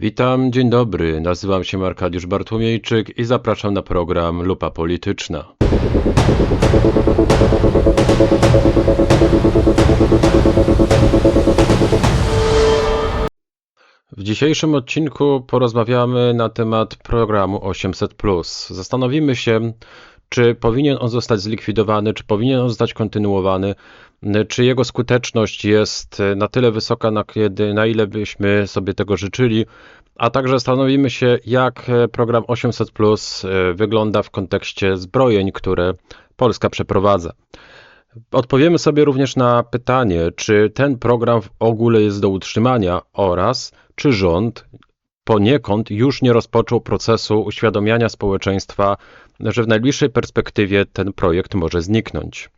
Witam, dzień dobry. Nazywam się Arkadiusz Bartłomiejczyk i zapraszam na program Lupa Polityczna. W dzisiejszym odcinku porozmawiamy na temat programu 800. Zastanowimy się, czy powinien on zostać zlikwidowany, czy powinien on zostać kontynuowany, czy jego skuteczność jest na tyle wysoka, na, kiedy, na ile byśmy sobie tego życzyli, a także zastanowimy się, jak program 800 Plus wygląda w kontekście zbrojeń, które Polska przeprowadza. Odpowiemy sobie również na pytanie, czy ten program w ogóle jest do utrzymania oraz czy rząd poniekąd już nie rozpoczął procesu uświadamiania społeczeństwa, że w najbliższej perspektywie ten projekt może zniknąć.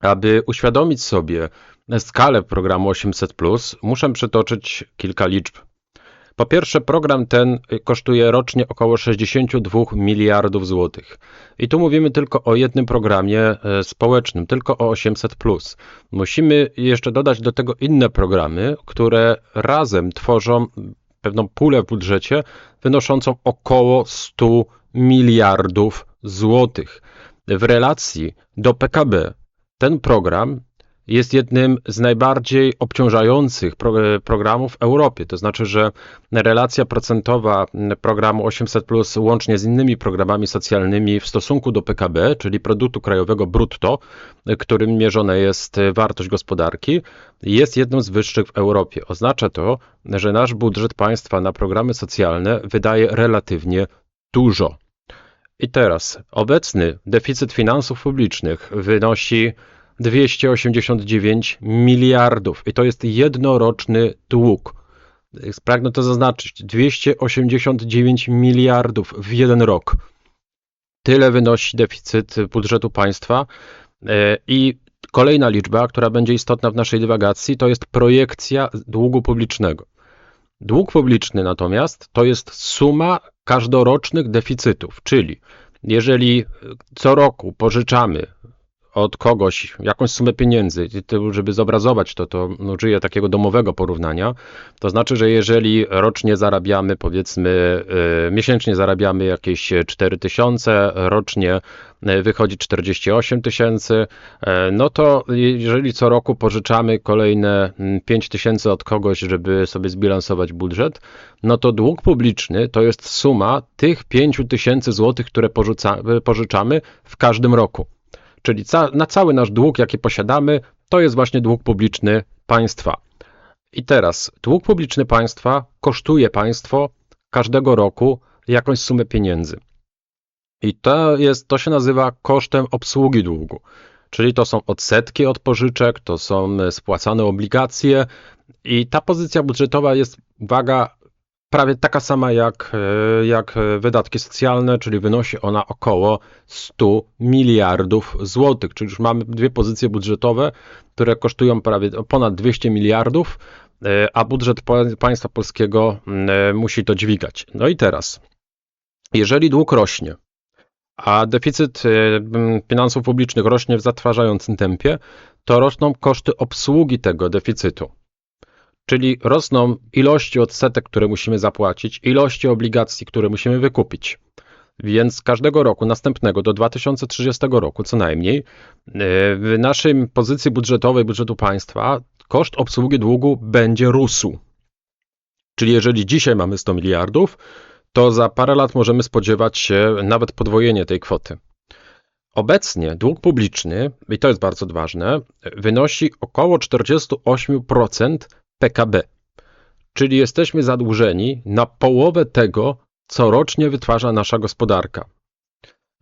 Aby uświadomić sobie skalę programu 800, muszę przytoczyć kilka liczb. Po pierwsze, program ten kosztuje rocznie około 62 miliardów złotych. I tu mówimy tylko o jednym programie e, społecznym, tylko o 800. Musimy jeszcze dodać do tego inne programy, które razem tworzą pewną pulę w budżecie wynoszącą około 100 miliardów złotych. W relacji do PKB ten program jest jednym z najbardziej obciążających pro, programów w Europie. To znaczy, że relacja procentowa programu 800 Plus łącznie z innymi programami socjalnymi w stosunku do PKB, czyli produktu krajowego brutto, którym mierzona jest wartość gospodarki, jest jedną z wyższych w Europie. Oznacza to, że nasz budżet państwa na programy socjalne wydaje relatywnie dużo. I teraz obecny deficyt finansów publicznych wynosi 289 miliardów i to jest jednoroczny dług. Pragnę to zaznaczyć. 289 miliardów w jeden rok. Tyle wynosi deficyt budżetu państwa. E, I kolejna liczba, która będzie istotna w naszej dywagacji, to jest projekcja długu publicznego. Dług publiczny natomiast to jest suma każdorocznych deficytów, czyli jeżeli co roku pożyczamy od kogoś jakąś sumę pieniędzy, żeby zobrazować to, to użyję takiego domowego porównania, to znaczy, że jeżeli rocznie zarabiamy, powiedzmy, y, miesięcznie zarabiamy jakieś 4 tysiące, rocznie y, wychodzi 48 tysięcy, y, no to jeżeli co roku pożyczamy kolejne 5 mm, tysięcy od kogoś, żeby sobie zbilansować budżet, no to dług publiczny to jest suma tych 5 tysięcy złotych, które pożyczamy w każdym roku. Czyli ca na cały nasz dług, jaki posiadamy, to jest właśnie dług publiczny państwa. I teraz dług publiczny państwa kosztuje państwo każdego roku jakąś sumę pieniędzy. I to, jest, to się nazywa kosztem obsługi długu. Czyli to są odsetki od pożyczek, to są spłacane obligacje i ta pozycja budżetowa jest, uwaga, prawie taka sama jak, e, jak wydatki socjalne, czyli wynosi ona około 100 miliardów złotych. Czyli już mamy dwie pozycje budżetowe, które kosztują prawie ponad 200 miliardów, e, a budżet państwa polskiego e, musi to dźwigać. No i teraz, jeżeli dług rośnie, a deficyt finansów publicznych rośnie w zatrważającym tempie, to rosną koszty obsługi tego deficytu. Czyli rosną ilości odsetek, które musimy zapłacić, ilości obligacji, które musimy wykupić. Więc każdego roku następnego do 2030 roku co najmniej e, w naszej pozycji budżetowej budżetu państwa koszt obsługi długu będzie rósł. Czyli jeżeli dzisiaj mamy 100 miliardów, to za parę lat możemy spodziewać się nawet podwojenia tej kwoty. Obecnie dług publiczny, i to jest bardzo ważne, wynosi około 48% PKB, czyli jesteśmy zadłużeni na połowę tego, co rocznie wytwarza nasza gospodarka.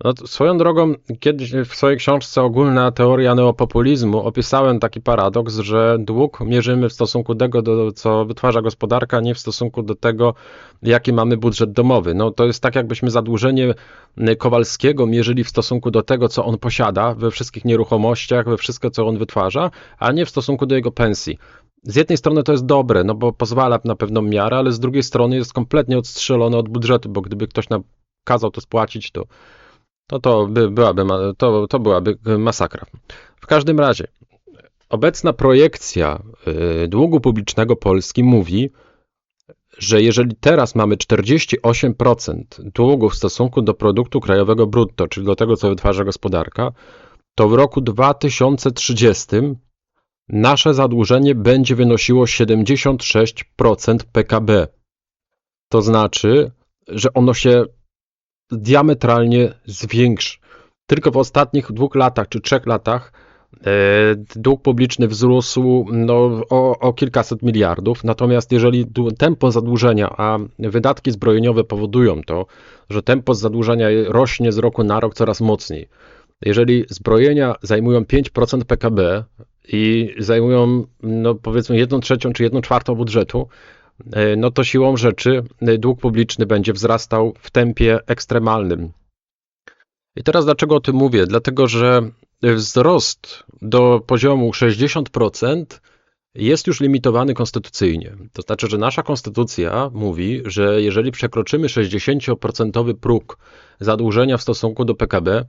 No, swoją drogą, kiedyś w swojej książce Ogólna teoria neopopulizmu opisałem taki paradoks, że dług mierzymy w stosunku do tego, co wytwarza gospodarka, nie w stosunku do tego, jaki mamy budżet domowy. No, to jest tak, jakbyśmy zadłużenie Kowalskiego mierzyli w stosunku do tego, co on posiada we wszystkich nieruchomościach, we wszystko, co on wytwarza, a nie w stosunku do jego pensji z jednej strony to jest dobre, no bo pozwala na pewną miarę, ale z drugiej strony jest kompletnie odstrzelone od budżetu, bo gdyby ktoś nam kazał to spłacić, to to, to, by, byłaby, to, to byłaby masakra. W każdym razie, obecna projekcja y, długu publicznego Polski mówi, że jeżeli teraz mamy 48% długu w stosunku do produktu krajowego brutto, czyli do tego, co wytwarza gospodarka, to w roku 2030 nasze zadłużenie będzie wynosiło 76% PKB. To znaczy, że ono się diametralnie zwiększy. Tylko w ostatnich dwóch latach czy trzech latach e, dług publiczny wzrósł no, o, o kilkaset miliardów, natomiast jeżeli tempo zadłużenia, a wydatki zbrojeniowe powodują to, że tempo zadłużenia rośnie z roku na rok coraz mocniej. Jeżeli zbrojenia zajmują 5% PKB i zajmują no, powiedzmy 1 trzecią czy 1 czwartą budżetu, e, no to siłą rzeczy dług publiczny będzie wzrastał w tempie ekstremalnym. I teraz dlaczego o tym mówię? Dlatego, że wzrost do poziomu 60% jest już limitowany konstytucyjnie. To znaczy, że nasza konstytucja mówi, że jeżeli przekroczymy 60% próg zadłużenia w stosunku do PKB,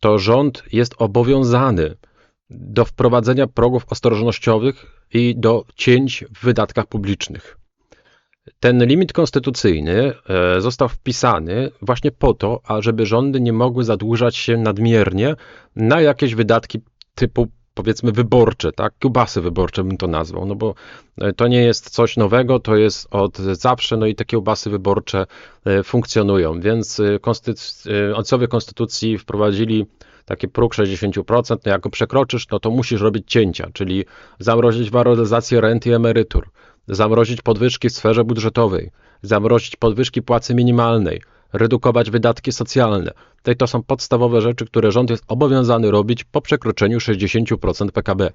to rząd jest obowiązany do wprowadzenia progów ostrożnościowych i do cięć w wydatkach publicznych. Ten limit konstytucyjny e, został wpisany właśnie po to, ażeby rządy nie mogły zadłużać się nadmiernie na jakieś wydatki typu powiedzmy wyborcze, tak? Kiełbasy wyborcze bym to nazwał, no bo e, to nie jest coś nowego, to jest od zawsze, no i te kiełbasy wyborcze e, funkcjonują, więc ojcowie konstytucji wprowadzili taki próg 60%, no jak go przekroczysz, no to musisz robić cięcia, czyli zamrozić waloryzację rent i emerytur, zamrozić podwyżki w sferze budżetowej, zamrozić podwyżki płacy minimalnej, redukować wydatki socjalne. To są podstawowe rzeczy, które rząd jest obowiązany robić po przekroczeniu 60% PKB.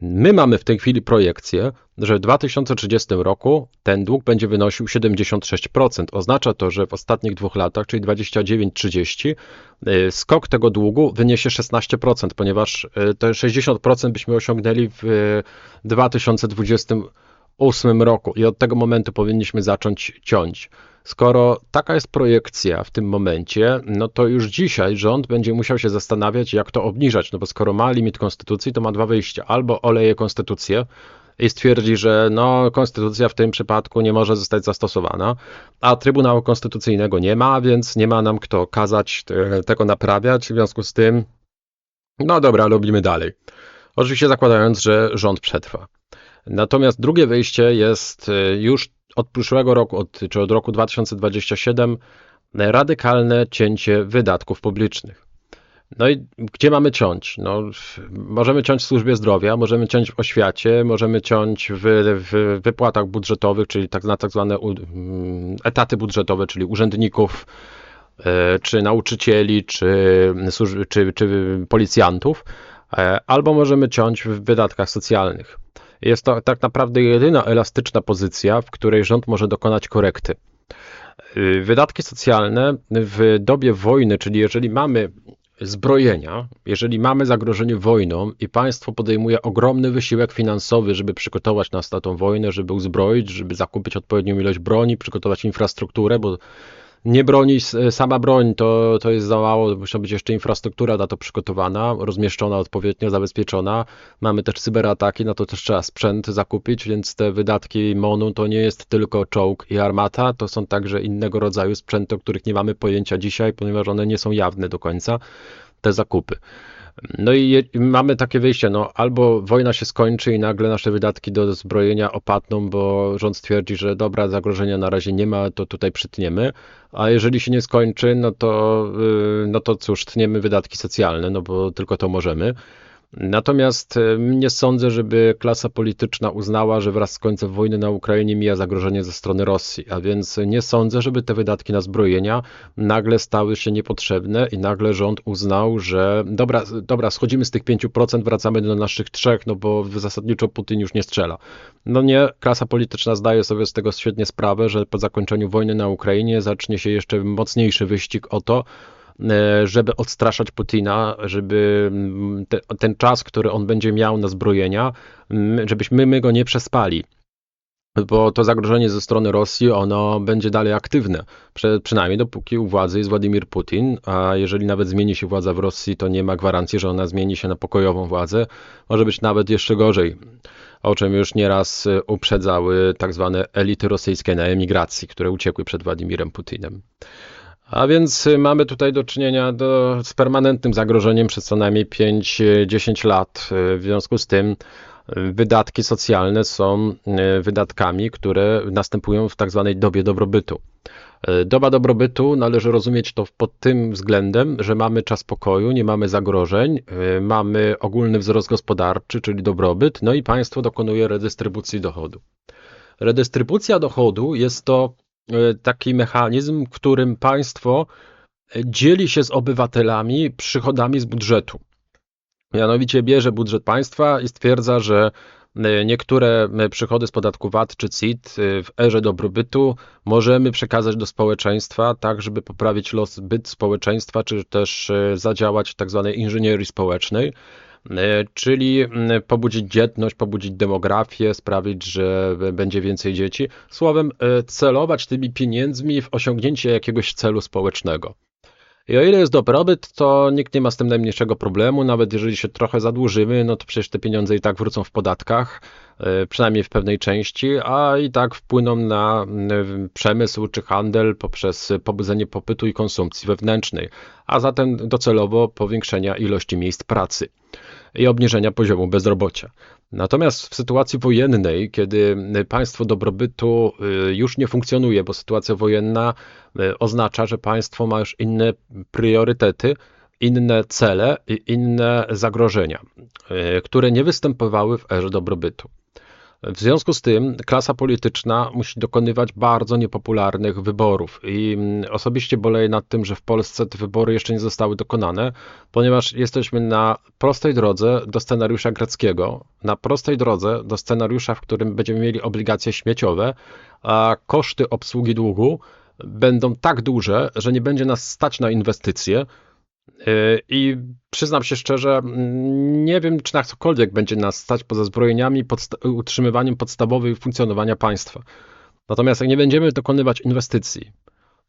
My mamy w tej chwili projekcję, że w 2030 roku ten dług będzie wynosił 76%. Oznacza to, że w ostatnich dwóch latach, czyli 29-30, y, skok tego długu wyniesie 16%, ponieważ y, te 60% byśmy osiągnęli w 2028 roku i od tego momentu powinniśmy zacząć ciąć. Skoro taka jest projekcja w tym momencie, no to już dzisiaj rząd będzie musiał się zastanawiać, jak to obniżać, no bo skoro ma limit konstytucji, to ma dwa wyjścia. Albo oleje konstytucję i stwierdzi, że no, konstytucja w tym przypadku nie może zostać zastosowana, a Trybunału Konstytucyjnego nie ma, więc nie ma nam kto kazać tego naprawiać, w związku z tym, no dobra, robimy dalej. Oczywiście zakładając, że rząd przetrwa. Natomiast drugie wyjście jest y, już od przyszłego roku, od, czy od roku 2027, radykalne cięcie wydatków publicznych. No i gdzie mamy ciąć? No, możemy ciąć w służbie zdrowia, możemy ciąć w oświacie, możemy ciąć w, w wypłatach budżetowych, czyli tak, na tak zwane etaty budżetowe, czyli urzędników, e, czy nauczycieli, czy, czy, czy policjantów, e, albo możemy ciąć w wydatkach socjalnych. Jest to tak naprawdę jedyna elastyczna pozycja, w której rząd może dokonać korekty. Y, wydatki socjalne w dobie wojny, czyli jeżeli mamy zbrojenia, jeżeli mamy zagrożenie wojną i państwo podejmuje ogromny wysiłek finansowy, żeby przygotować nas na tą wojnę, żeby uzbroić, żeby zakupić odpowiednią ilość broni, przygotować infrastrukturę, bo nie broni, sama broń to, to jest za mało, musi być jeszcze infrastruktura na to przygotowana, rozmieszczona odpowiednio, zabezpieczona. Mamy też cyberataki, na to też trzeba sprzęt zakupić, więc te wydatki MONU to nie jest tylko czołg i armata, to są także innego rodzaju sprzęty, o których nie mamy pojęcia dzisiaj, ponieważ one nie są jawne do końca, te zakupy. No i mamy takie wyjście, no albo wojna się skończy i nagle nasze wydatki do zbrojenia opadną, bo rząd stwierdzi, że dobra, zagrożenia na razie nie ma, to tutaj przytniemy, a jeżeli się nie skończy, no to, y, no to cóż, tniemy wydatki socjalne, no bo tylko to możemy. Natomiast e, nie sądzę, żeby klasa polityczna uznała, że wraz z końcem wojny na Ukrainie mija zagrożenie ze strony Rosji, a więc nie sądzę, żeby te wydatki na zbrojenia nagle stały się niepotrzebne i nagle rząd uznał, że dobra, dobra schodzimy z tych 5%, wracamy do naszych trzech, no bo zasadniczo Putin już nie strzela. No nie, klasa polityczna zdaje sobie z tego świetnie sprawę, że po zakończeniu wojny na Ukrainie zacznie się jeszcze mocniejszy wyścig o to, żeby odstraszać Putina, żeby mm, te, ten czas, który on będzie miał na zbrojenia, mm, żebyśmy my go nie przespali. bo to zagrożenie ze strony Rosji, ono będzie dalej aktywne, przynajmniej dopóki u władzy jest Władimir Putin, a jeżeli nawet zmieni się władza w Rosji, to nie ma gwarancji, że ona zmieni się na pokojową władzę, może być nawet jeszcze gorzej, o czym już nieraz uprzedzały tak zwane elity rosyjskie na emigracji, które uciekły przed Władimirem Putinem. A więc mamy tutaj do czynienia do, z permanentnym zagrożeniem przez co najmniej 5-10 lat. W związku z tym wydatki socjalne są wydatkami, które następują w tak zwanej dobie dobrobytu. Doba dobrobytu należy rozumieć to pod tym względem, że mamy czas pokoju, nie mamy zagrożeń, mamy ogólny wzrost gospodarczy, czyli dobrobyt, no i państwo dokonuje redystrybucji dochodu. Redystrybucja dochodu jest to taki mechanizm, którym państwo dzieli się z obywatelami przychodami z budżetu. Mianowicie bierze budżet państwa i stwierdza, że e, niektóre e, przychody z podatku VAT czy CIT e, w erze dobrobytu możemy przekazać do społeczeństwa, tak żeby poprawić los byt społeczeństwa, czy też zadziałać w tak zwanej inżynierii społecznej, czyli pobudzić dzietność, pobudzić demografię, sprawić, że będzie więcej dzieci. Słowem, celować tymi pieniędzmi w osiągnięcie jakiegoś celu społecznego. I o ile jest dobrobyt, to nikt nie ma z tym najmniejszego problemu. Nawet jeżeli się trochę zadłużymy, no to przecież te pieniądze i tak wrócą w podatkach, e, przynajmniej w pewnej części, a i tak wpłyną na przemysł czy handel poprzez pobudzenie popytu i konsumpcji wewnętrznej, a zatem docelowo powiększenia ilości miejsc pracy i obniżenia poziomu bezrobocia. Natomiast w sytuacji wojennej, kiedy państwo dobrobytu y, już nie funkcjonuje, bo sytuacja wojenna y, oznacza, że państwo ma już inne priorytety, inne cele i inne zagrożenia, y, które nie występowały w erze dobrobytu. W związku z tym klasa polityczna musi dokonywać bardzo niepopularnych wyborów i mm, osobiście boleję nad tym, że w Polsce te wybory jeszcze nie zostały dokonane, ponieważ jesteśmy na prostej drodze do scenariusza greckiego, na prostej drodze do scenariusza, w którym będziemy mieli obligacje śmieciowe, a koszty obsługi długu będą tak duże, że nie będzie nas stać na inwestycje, I przyznam się szczerze, nie wiem, czy na cokolwiek będzie nas stać poza zbrojeniami, podsta utrzymywaniem podstawowych funkcjonowania państwa. Natomiast jak nie będziemy dokonywać inwestycji,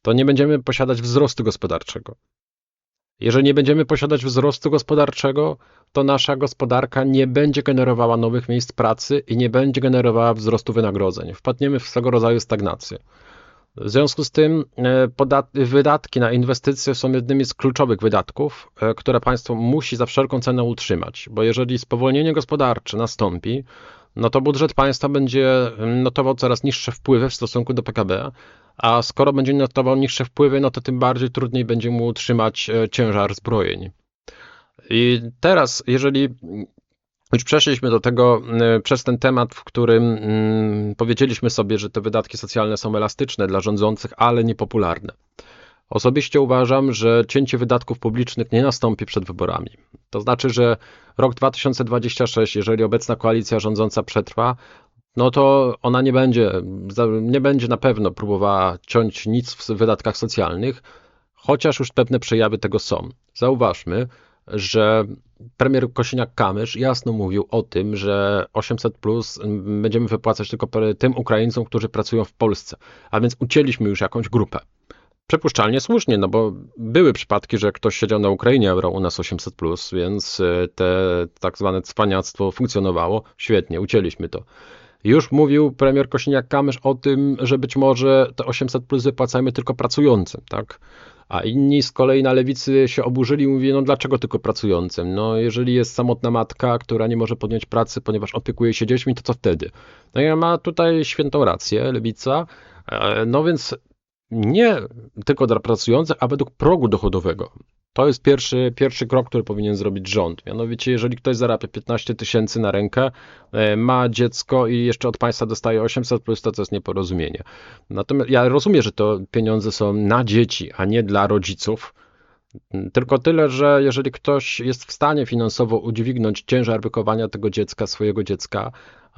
to nie będziemy posiadać wzrostu gospodarczego. Jeżeli nie będziemy posiadać wzrostu gospodarczego, to nasza gospodarka nie będzie generowała nowych miejsc pracy i nie będzie generowała wzrostu wynagrodzeń. Wpadniemy w swego rodzaju stagnację. W związku z tym e, wydatki na inwestycje są jednymi z kluczowych wydatków, e, które państwo musi za wszelką cenę utrzymać, bo jeżeli spowolnienie gospodarcze nastąpi, no to budżet państwa będzie notował coraz niższe wpływy w stosunku do PKB, a skoro będzie notował niższe wpływy, no to tym bardziej trudniej będzie mu utrzymać e, ciężar zbrojeń. I teraz, jeżeli już przeszliśmy do tego y, przez ten temat, w którym mm, powiedzieliśmy sobie, że te wydatki socjalne są elastyczne dla rządzących, ale niepopularne. Osobiście uważam, że cięcie wydatków publicznych nie nastąpi przed wyborami. To znaczy, że rok 2026, jeżeli obecna koalicja rządząca przetrwa, no to ona nie będzie, nie będzie na pewno próbowała ciąć nic w wydatkach socjalnych, chociaż już pewne przejawy tego są. Zauważmy, że premier Kosiniak-Kamysz jasno mówił o tym, że 800 plus będziemy wypłacać tylko tym Ukraińcom, którzy pracują w Polsce, a więc ucięliśmy już jakąś grupę. Przepuszczalnie słusznie, no bo były przypadki, że ktoś siedział na Ukrainie, brał u nas 800, plus, więc e, te tak zwane cwaniactwo funkcjonowało. Świetnie, ucięliśmy to. Już mówił premier Kosiniak-Kamysz o tym, że być może te 800 plus wypłacajmy tylko pracującym, tak? A inni z kolei na lewicy się oburzyli i mówili, no dlaczego tylko pracującym? No jeżeli jest samotna matka, która nie może podjąć pracy, ponieważ opiekuje się dziećmi, to co wtedy? No i ma tutaj świętą rację lewica. E, no więc nie tylko dla pracujących, a według progu dochodowego. To jest pierwszy, pierwszy krok, który powinien zrobić rząd. Mianowicie, jeżeli ktoś zarabia 15 tysięcy na rękę, e, ma dziecko i jeszcze od państwa dostaje 800, plus to, to jest nieporozumienie. Natomiast ja rozumiem, że to pieniądze są na dzieci, a nie dla rodziców. Tylko tyle, że jeżeli ktoś jest w stanie finansowo udźwignąć ciężar wychowania tego dziecka, swojego dziecka,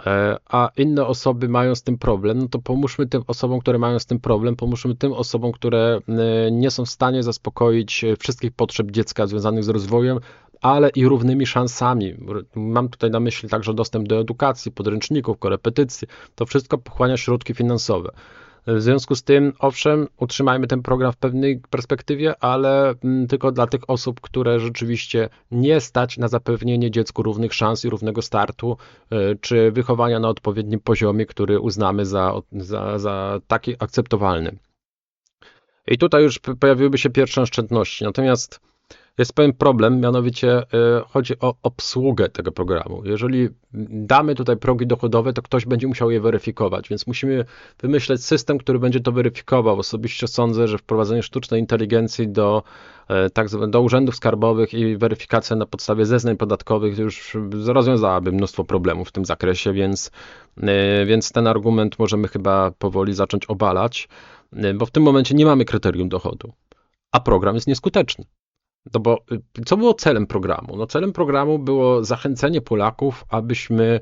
E, a inne osoby mają z tym problem, no to pomóżmy tym osobom, które mają z tym problem, pomóżmy tym osobom, które e, nie są w stanie zaspokoić e, wszystkich potrzeb dziecka związanych z rozwojem, ale i równymi szansami. Mam tutaj na myśli także dostęp do edukacji, podręczników, korepetycji. To wszystko pochłania środki finansowe. W związku z tym, owszem, utrzymajmy ten program w pewnej perspektywie, ale mm, tylko dla tych osób, które rzeczywiście nie stać na zapewnienie dziecku równych szans i równego startu, y, czy wychowania na odpowiednim poziomie, który uznamy za, za, za taki akceptowalny. I tutaj już pojawiłyby się pierwsze oszczędności. Natomiast jest pewien problem, mianowicie e, chodzi o obsługę tego programu. Jeżeli damy tutaj progi dochodowe, to ktoś będzie musiał je weryfikować, więc musimy wymyśleć system, który będzie to weryfikował. Osobiście sądzę, że wprowadzenie sztucznej inteligencji do, e, tak, do urzędów skarbowych i weryfikacja na podstawie zeznań podatkowych już rozwiązałaby mnóstwo problemów w tym zakresie, więc, e, więc ten argument możemy chyba powoli zacząć obalać, bo w tym momencie nie mamy kryterium dochodu, a program jest nieskuteczny. No bo y, co było celem programu? No celem programu było zachęcenie Polaków, abyśmy,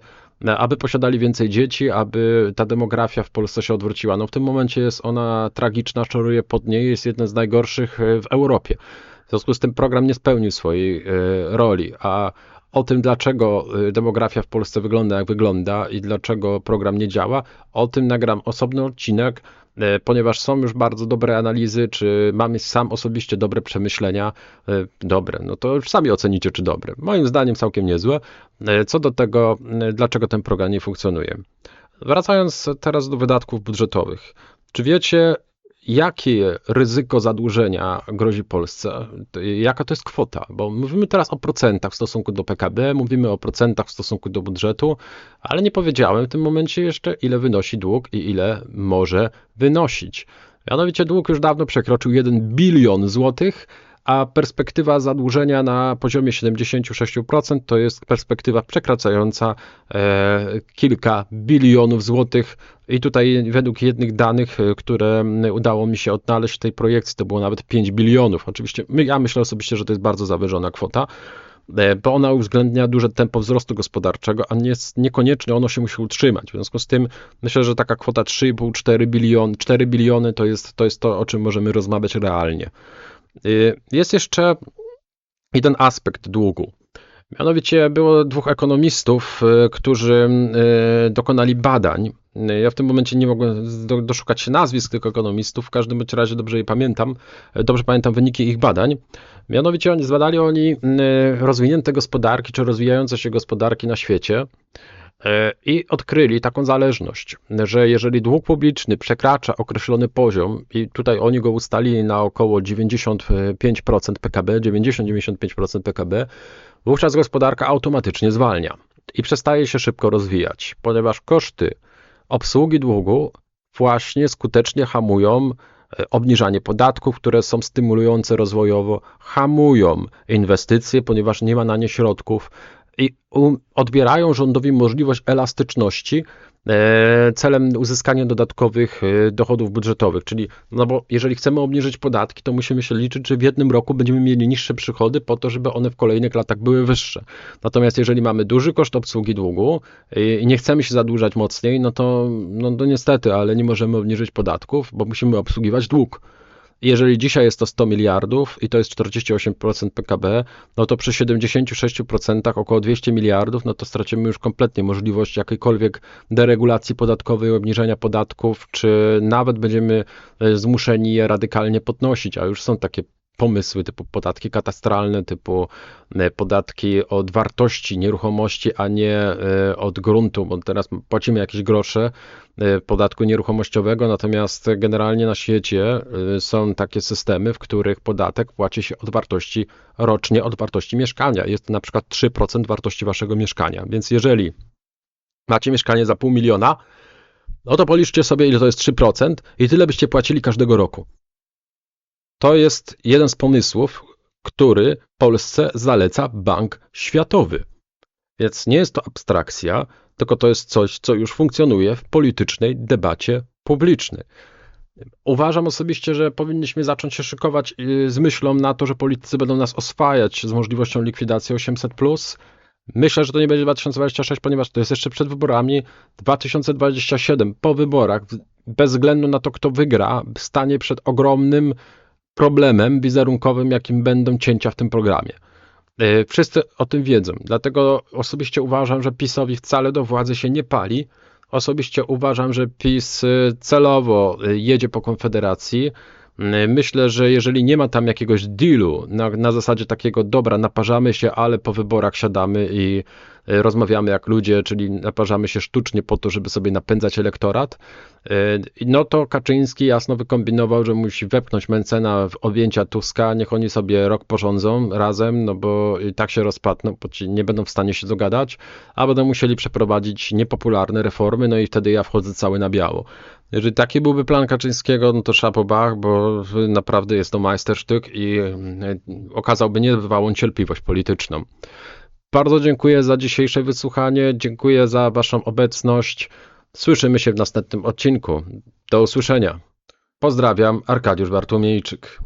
aby posiadali więcej dzieci, aby ta demografia w Polsce się odwróciła. No w tym momencie jest ona tragiczna, szoruje pod niej, jest jedna z najgorszych e, w Europie. W związku z tym program nie spełnił swojej e, roli, a o tym, dlaczego demografia w Polsce wygląda jak wygląda i dlaczego program nie działa, o tym nagram osobny odcinek. E, ponieważ są już bardzo dobre analizy, czy mamy sam osobiście dobre przemyślenia, e, dobre, no to już sami ocenicie, czy dobre. Moim zdaniem całkiem niezłe. Co do tego, dlaczego ten program nie funkcjonuje. Wracając teraz do wydatków budżetowych. Czy wiecie, jakie ryzyko zadłużenia grozi Polsce? Jaka to jest kwota? Bo mówimy teraz o procentach w stosunku do PKB, mówimy o procentach w stosunku do budżetu, ale nie powiedziałem w tym momencie jeszcze, ile wynosi dług i ile może wynosić. Mianowicie dług już dawno przekroczył 1 bilion złotych, a perspektywa zadłużenia na poziomie 76% to jest perspektywa przekraczająca e, kilka bilionów złotych. I tutaj według jednych danych, e, które udało mi się odnaleźć w tej projekcji, to było nawet 5 bilionów. Oczywiście ja myślę osobiście, że to jest bardzo zawyżona kwota e, bo ona uwzględnia duże tempo wzrostu gospodarczego, a nie, niekoniecznie ono się musi utrzymać. W związku z tym myślę, że taka kwota 3,5-4 biliony, 4 biliony to jest, to jest to, o czym możemy rozmawiać realnie. Y, jest jeszcze jeden aspekt długu. Mianowicie było dwóch ekonomistów, y, którzy y, dokonali badań. Ja w tym momencie nie mogłem doszukać się nazwisk tych ekonomistów, w każdym razie dobrze je pamiętam, dobrze pamiętam wyniki ich badań. Mianowicie oni zbadali oni rozwinięte gospodarki, czy rozwijające się gospodarki na świecie I odkryli taką zależność, że jeżeli dług publiczny przekracza określony poziom, i tutaj oni go ustalili na około 95% PKB, 90-95% PKB, wówczas gospodarka automatycznie zwalnia i przestaje się szybko rozwijać, ponieważ koszty obsługi długu właśnie skutecznie hamują e, obniżanie podatków, które są stymulujące rozwojowo, hamują inwestycje, ponieważ nie ma na nie środków, i odbierają rządowi możliwość elastyczności e, celem uzyskania dodatkowych e, dochodów budżetowych. Czyli, no bo jeżeli chcemy obniżyć podatki, to musimy się liczyć, że w jednym roku będziemy mieli niższe przychody po to, żeby one w kolejnych latach były wyższe. Natomiast jeżeli mamy duży koszt obsługi długu i nie chcemy się zadłużać mocniej, no to, no to niestety, ale nie możemy obniżyć podatków, bo musimy obsługiwać dług. Jeżeli dzisiaj jest to 100 miliardów i to jest 48% PKB, no to przy 76% około 200 miliardów, no to stracimy już kompletnie możliwość jakiejkolwiek deregulacji podatkowej, obniżenia podatków, czy nawet będziemy e, zmuszeni je radykalnie podnosić, a już są takie pomysły typu podatki katastralne, typu e, podatki od wartości nieruchomości, a nie e, od gruntu, bo teraz płacimy jakieś grosze podatku nieruchomościowego, natomiast generalnie na świecie są takie systemy, w których podatek płaci się od wartości rocznie, od wartości mieszkania. Jest to na przykład 3% wartości waszego mieszkania. Więc jeżeli macie mieszkanie za pół miliona, no to policzcie sobie, ile to jest 3% i tyle byście płacili każdego roku. To jest jeden z pomysłów, który Polsce zaleca Bank Światowy. Więc nie jest to abstrakcja, tylko to jest coś, co już funkcjonuje w politycznej debacie publicznej. Uważam osobiście, że powinniśmy zacząć się szykować y, z myślą na to, że politycy będą nas oswajać z możliwością likwidacji 800. Myślę, że to nie będzie 2026, ponieważ to jest jeszcze przed wyborami 2027. Po wyborach, bez względu na to, kto wygra, stanie przed ogromnym problemem wizerunkowym, jakim będą cięcia w tym programie. Y, Wszyscy o tym wiedzą, dlatego osobiście uważam, że PiSowi wcale do władzy się nie pali. Osobiście uważam, że PiS y, celowo y, jedzie po Konfederacji. Y, Myślę, że jeżeli nie ma tam jakiegoś dealu na, na zasadzie takiego, dobra, naparzamy się, ale po wyborach siadamy i y, rozmawiamy jak ludzie, czyli naparzamy się sztucznie po to, żeby sobie napędzać elektorat, y, no to Kaczyński jasno wykombinował, że musi wepchnąć Mencena w objęcia Tuska, niech oni sobie rok porządzą razem, no bo i tak się rozpadną, bo ci nie będą w stanie się dogadać, a będą musieli przeprowadzić niepopularne reformy, no i wtedy ja wchodzę cały na biało. Jeżeli taki byłby plan Kaczyńskiego, no to szapobach, bo naprawdę jest to majstersztyk i y, okazałby niebywałą cierpliwość polityczną. Bardzo dziękuję za dzisiejsze wysłuchanie, dziękuję za Waszą obecność. Słyszymy się w następnym odcinku. Do usłyszenia. Pozdrawiam, Arkadiusz Bartłomiejczyk.